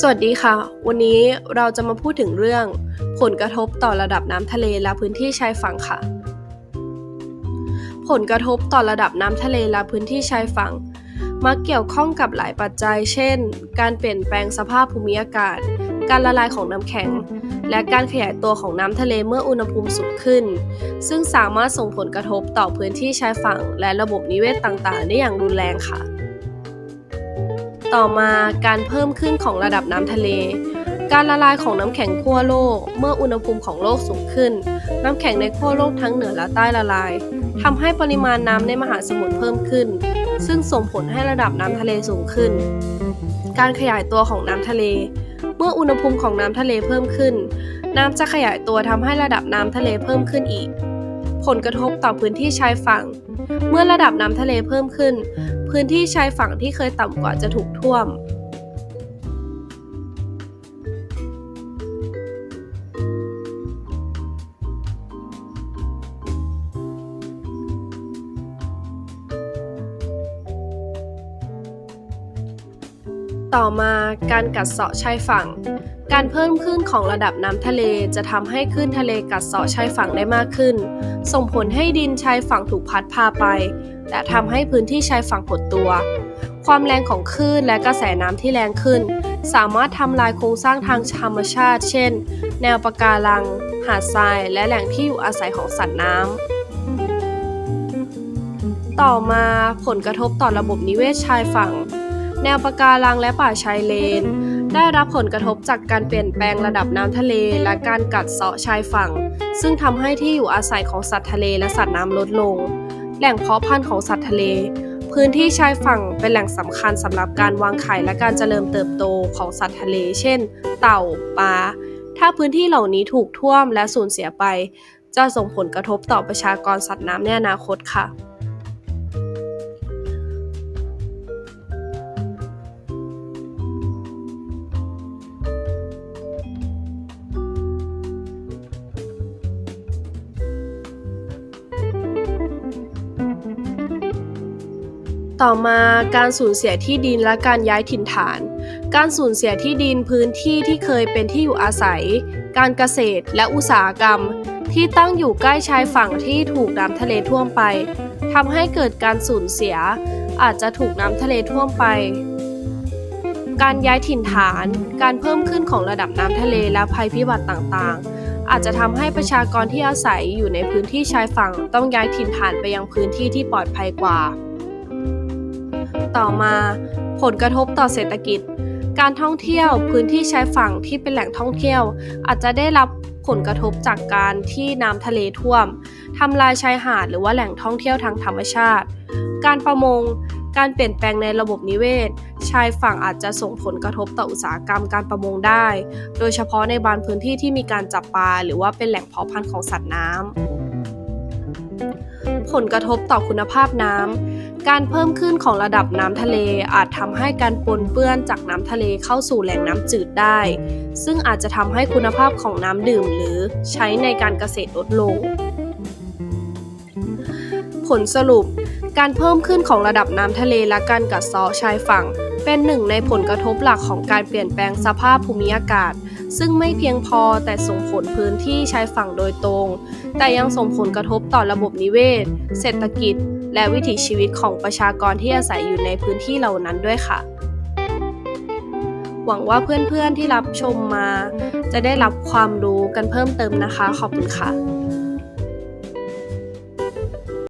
สวัสดีค่ะ วันนี้เราจะมาพูดถึงเรื่อง ผลกระทบต่อระดับน้ำทะเลและพื้นที่ชายฝั่งค่ะ ผลกระทบต่อระดับน้ำทะเลและพื้นที่ชายฝั่ง มักเกี่ยวข้องกับหลายปัจจัย เช่น การเปลี่ยนแปลงสภาพภูมิอากาศ การละลายของน้ำแข็ง และการขยายตัวของน้ำทะเลเมื่ออุณหภูมิสูงขึ้น ซึ่งสามารถส่งผลกระทบต่อพื้นที่ชายฝั่ง และระบบนิเวศต่างๆ ได้อย่างรุนแรงค่ะ ต่อมาการเพิ่มขึ้นของระดับน้ำทะเล การละลายของน้ำแข็งขั้วโลก เมื่ออุณหภูมิของโลกสูงขึ้น น้ำแข็งในขั้วโลกทั้งเหนือและใต้ละลายทำให้ปริมาณน้ำในมหาสมุทรเพิ่มขึ้น ซึ่งส่งผลให้ระดับน้ำทะเลสูงขึ้น การขยายตัวของน้ำทะเล เมื่ออุณหภูมิของน้ำทะเลเพิ่มขึ้น น้ำจะขยายตัวทำให้ระดับน้ำทะเลเพิ่มขึ้นอีก ผลกระทบต่อพื้นที่ชายฝั่ง เมื่อระดับน้ำทะเลเพิ่มขึ้น พื้นที่ชายฝั่งที่เคยต่ำกว่าจะถูกท่วม ต่อมาการกัดเซาะชายฝั่ง การเพิ่มขึ้นของระดับน้ำทะเลจะทำให้คลื่นทะเลกัดเซาะชายฝั่งได้มากขึ้น ส่งผลให้ดินชายฝั่งถูกพัดพาไป และทำให้พื้นที่ชายฝั่งหดตัว ความแรงของคลื่นและกระแสน้ำที่แรงขึ้น สามารถทำลายโครงสร้างทางธรรมชาติ เช่น แนวปะการัง หาดทราย และแหล่งที่อยู่อาศัยของสัตว์น้ำต่อมาผลกระทบต่อระบบนิเวศชายฝั่ง แนวปะการังและป่าชายเลน ได้รับผลกระทบจากการเปลี่ยนแปลงระดับน้ำทะเล และการกัดเซาะชายฝั่ง ซึ่งทำให้ที่อยู่อาศัยของสัตว์ทะเลและสัตว์น้ำลดลง แหล่งเพาะพันธุ์ของสัตว์ทะเล พื้นที่ชายฝั่งเป็นแหล่งสำคัญสำหรับการวางไข่และการเจริญเติบโตของสัตว์ทะเล เช่น เต่าปลาถ้าพื้นที่เหล่านี้ถูกท่วมและสูญเสียไป จะส่งผลกระทบต่อประชากรสัตว์น้ำในอนาคตค่ะ ต่อมาการสูญเสียที่ดินและการย้ายถิ่นฐาน การสูญเสียที่ดินพื้นที่ที่เคยเป็นที่อยู่อาศัย การเกษตรและอุตสาหกรรม ที่ตั้งอยู่ใกล้ชายฝั่งที่ถูกน้ำทะเลท่วมไปทำให้เกิดการสูญเสีย อาจจะถูกน้ำทะเลท่วมไป การย้ายถิ่นฐาน การเพิ่มขึ้นของระดับน้ำทะเลและภัยพิบัติต่างๆ อาจจะทำให้ประชากรที่อาศัยอยู่ในพื้นที่ชายฝั่งต้องย้ายถิ่นฐานไปยังพื้นที่ที่ปลอดภัยกว่า ต่อมา ผลกระทบต่อเศรษฐกิจ การท่องเที่ยวพื้นที่ชายฝั่งที่เป็นแหล่งท่องเที่ยว อาจจะได้รับผลกระทบจากการที่น้ำทะเลท่วมทำลายชายหาดหรือว่าแหล่งท่องเที่ยวทางธรรมชาติ การประมง การเปลี่ยนแปลงในระบบนิเวศ ชายฝั่งอาจจะส่งผลกระทบต่ออุตสาหกรรมการประมงได้ โดยเฉพาะในบางพื้นที่ที่มีการจับปลาหรือว่าเป็นแหล่งเพาะพันธุ์ของสัตว์น้ำผลกระทบต่อคุณภาพน้ำ การเพิ่มขึ้นของระดับน้ำทะเลอาจทำให้การปนเปื้อนจากน้ำทะเลเข้าสู่แหล่งน้ำจืดได้ ซึ่งอาจจะทำให้คุณภาพของน้ำดื่มหรือใช้ในการเกษตรลดลง ผลสรุป การเพิ่มขึ้นของระดับน้ำทะเลและการกัดเซาะชายฝั่ง เป็นหนึ่งในผลกระทบหลักของการเปลี่ยนแปลงสภาพภูมิอากาศ ซึ่งไม่เพียงพอแต่ส่งผลพื้นที่ชายฝั่งโดยตรง แต่ยังส่งผลกระทบต่อระบบนิเวศ เศรษฐกิจ และวิถีชีวิตของประชากรที่อาศัยอยู่ในพื้นที่เหล่านั้นด้วยค่ะ หวังว่าเพื่อนๆที่รับชมมา จะได้รับความรู้กันเพิ่มเติมนะคะ ขอบคุณค่ะ